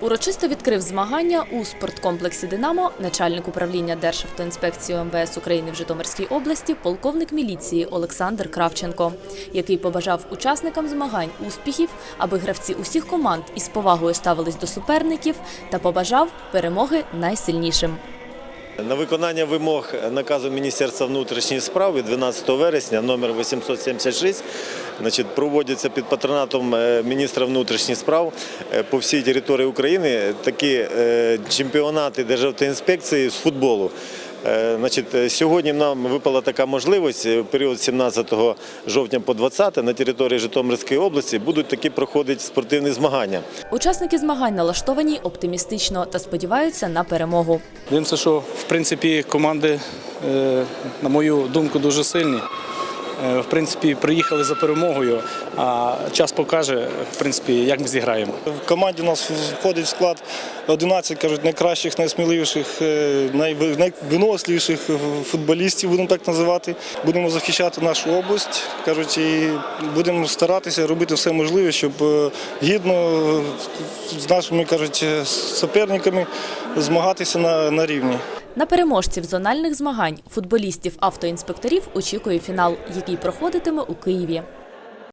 Урочисто відкрив змагання у спорткомплексі Динамо начальник управління Державтоінспекції МВС України в Житомирській області, полковник міліції Олександр Кравченко, який побажав учасникам змагань успіхів, аби гравці усіх команд із повагою ставились до суперників та побажав перемоги найсильнішим. На виконання вимог наказу Міністерства внутрішніх справ від 12 вересня номер 876 значить, проводяться під патронатом е, міністра внутрішніх справ е, по всій території України такі чемпіонати чемпіонати Державтоінспекції з футболу. Е, Значить, е, сьогодні нам випала така можливість е, в період 17 жовтня по 20 на території Житомирської області будуть такі проходити спортивні змагання. Учасники змагань налаштовані оптимістично та сподіваються на перемогу. Дивимося, що в принципі команди, на мою думку, дуже сильні. Е, В принципі, приїхали за перемогою, а час покаже, в принципі, як ми зіграємо. В команді у нас входить в склад 11 кажуть, найкращих, найсміливіших, е, найвиносливіших футболістів, будемо так називати. Будемо захищати нашу область, кажуть, і будемо старатися робити все можливе, щоб е, гідно з нашими кажуть, суперниками змагатися на, на рівні. На переможців зональних змагань футболістів автоінспекторів очікує фінал, який проходитиме у Києві.